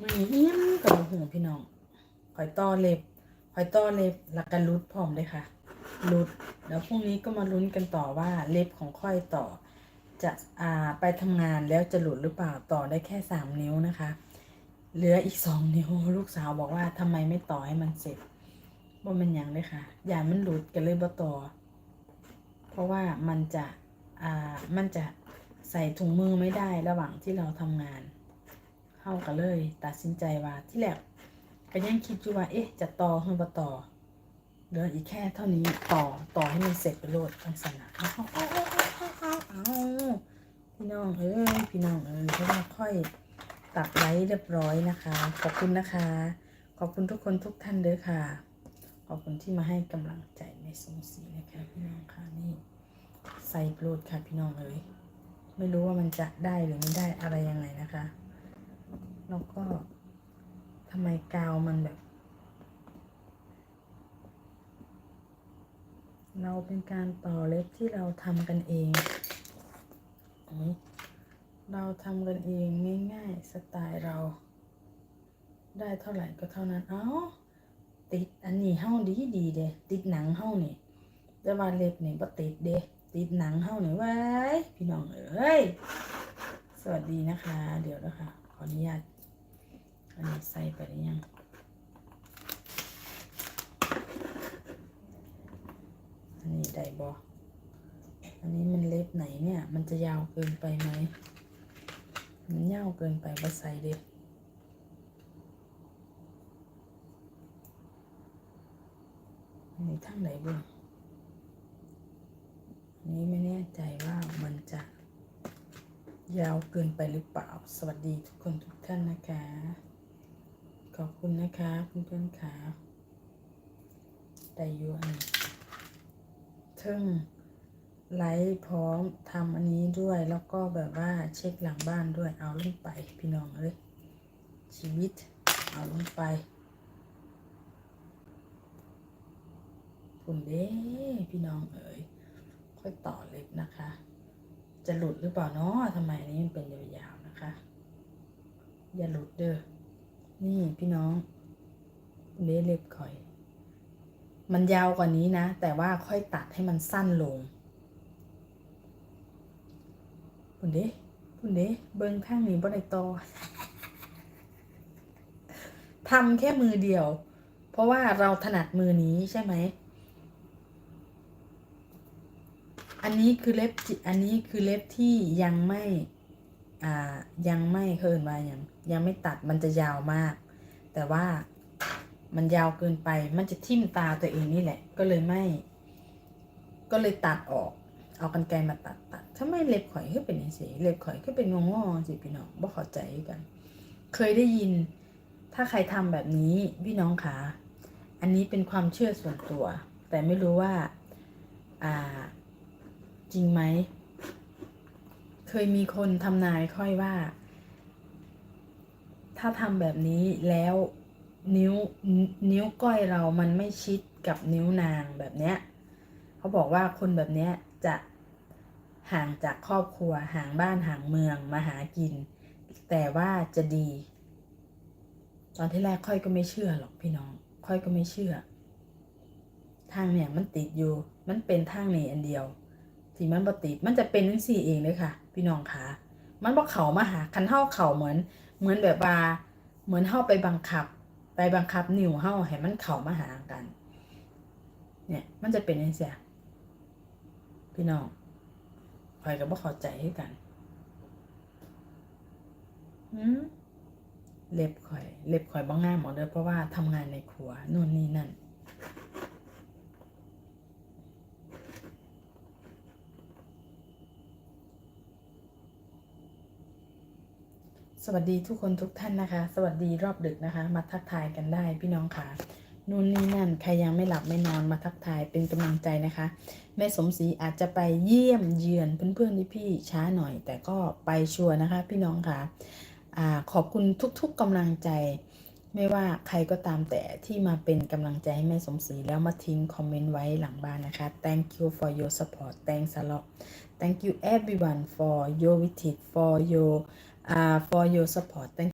มันเอี้ยมกับหูพี่น้องคอยต่อเล็บคอยต่อเล็บแล้วก็รุดพร้อมเลยค่ะรุดแล้วพรุ่งนี้ก็มาลุ้นกันต่อว่าเล็บของค่อยต่อ จะอ่าไปทำงานแล้วจะหลุดหรือเปล่าต่อได้แค่สามนิ้วนะคะ เหลืออีกสองนิ้วลูกสาวบอกว่าทำไมไม่ต่อให้มันเสร็จว่ามันยังเลยค่ะอย่ามันหลุดกันเลยบ่ต่อ เพราะว่ามันจะอ่ามันจะใส่ถุงมือไม่ได้ระหว่างที่เราทำงาน เข้ากันเลย ตัดสินใจว่าที่แรกก็ยังคิดอยู่ว่า เอ๊ะ จะต่อหรือบ่ต่อเหลืออีกแค่เท่านี้ต่อต่อให้มันเสร็จไปโลดทั้งสนะเอาเอาเอาเอาเอาพี่น้องเอ้ยพี่น้องเอ้ยเพราะว่าค่อยตัดไว้เรียบร้อยนะคะ ขอบคุณนะคะ ขอบคุณทุกคนทุกท่านเด้อค่ะ ขอบคุณที่มาให้กำลังใจในสมศรีนะคะพี่น้องค่ะนี่ใส่โปรดค่ะพี่น้องเอ้ยไม่รู้ว่ามันจะได้หรือไม่ได้อะไรยังไงนะคะ แล้วก็ทำไมกาวมันแบบ เราเป็นการต่อเล็บที่เราทำกันเองอเราทำกันเองง่ายๆสไตล์เรา ได้เท่าไหร่ก็เท่านั้นเอ้าติดอันนี้เฮ้าดีดีเด้ติดหนังเฮ้านี่แต่ว่าเล็บนี่บ่ติดเด้ติดหนังเฮ้านี่ไว้ายพี่น้องเอ้ยสวัสดีนะคะ เดี๋ยวนะคะขออนุญาต อันนี้ใส่ไปหรือยังอันนี้ได้บออันนี้มันเล็บไหนเนี่ย มันจะยาวเกินไปไหม มันยาวเกินไปบ่ใส่เด็อันนี้ทั้งไหนบ้างอันนี้ไม่แน่ใจว่ามันจะยาวเกินไปหรือเปล่า สวัสดีทุกคนทุกท่านนะคะ ขอบคุณนะคะเพื่อนๆค่ะได้อยูอันนี้เทิงไลฟ์พร้อมทำอันนี้ด้วยแล้วก็แบบว่าเช็คหลังบ้านด้วยเอาลงไปพี่น้องเอ้ยชีวิตเอาลงไปคุณเด้พี่น้องเอ๋ยค่อยต่อเล็บนะคะ จะหลุดหรือเปล่าเนาะทำไมอันนี้มันเป็นยาวๆนะคะ อย่าหลุดเด้อ นี่พี่น้องเล็บเล็บข่อย มันยาวกว่านี้นะ แต่ว่าค่อยตัดให้มันสั้นลงคุณเด้คุณเด้เบิ้งข้างนี้บ่ได้ต่อทำแค่มือเดียว เพราะว่าเราถนัดมือนี้ใช่ไหม อันนี้คือเล็บจิอันนี้คือเล็บที่ยังไม่ อ่ายังไม่เคินว่ายังยังไม่ตัดมันจะยาวมาก แต่ว่ามันยาวเกินไปมันจะทิ่มตาตัวเองนี่แหละ ก็เลยไม่ ก็เลยตัดออก เอากันไกรมาตัดตัดถ้าไม่เล็บข่อยก็เป็นอย่างสีเล็บข่อยก็เป็นงองๆสิพี่น้องบ่เข้าใจกัน เคยได้ยิน ถ้าใครทำแบบนี้พี่น้องคะอันนี้เป็นความเชื่อส่วนตัว แต่ไม่รู้ว่า อ่า จริงไหม เคยมีคนทำนายค่อยว่า ถ้าทำแบบนี้แล้วนิ้วนิ้วก้อยเรามันไม่ชิดกับนิ้วนางแบบเนี้ยเขาบอกว่าคนแบบเนี้ยจะห่างจากครอบครัวห่างบ้านห่างเมืองมาหากิน แต่ว่าจะดี ตอนที่แรกค่อยก็ไม่เชื่อหรอกพี่น้อง ค่อยก็ไม่เชื่อ ทางเนี่ยมันติดอยู่ มันเป็นทางนี้อันเดียว ที่มันบ่ติดมันจะเป็นทั้งสี่เองเลยค่ะ พี่น้องคะมันบ่เขามาหาคันเท่าเขาเหมือน เหมือนแบบว่าเหมือนเท่าไปบังคับ ไปบังคับนิ้วเท่าให้มันเข่ามาหากัน เนี่ยมันจะเป็นยังไงพี่น้องคอยกับบ่เข้าใจให้กันหืมเล็บข่อย เล็บข่อยบ้างงามหมดเลยเพราะว่าทำงานในครัวนู่นนี่นั่น สวัสดีทุกคนทุกท่านนะคะ สวัสดีรอบดึกนะคะ มาทักทายกันได้พี่น้องค่ะนู่นนี่นั่นใครยังไม่หลับไม่นอนมาทักทายเป็นกำลังใจนะคะ แม่สมศรีอาจจะไปเยี่ยมเยือนเพื่อนๆพี่ๆช้าหน่อย แต่ก็ไปชัวร์นะคะ พี่น้องค่ะอาขอบคุณทุกๆกำลังใจ ไม่ว่าใครก็ตามแต่ที่มาเป็นกำลังใจให้แม่สมศรีแล้วมาทิ้งคอมเมนต์ไว้หลังบ้านนะคะ thank you for your support thanks a lot thank you everyone for your visit for your uh, for your support. Thank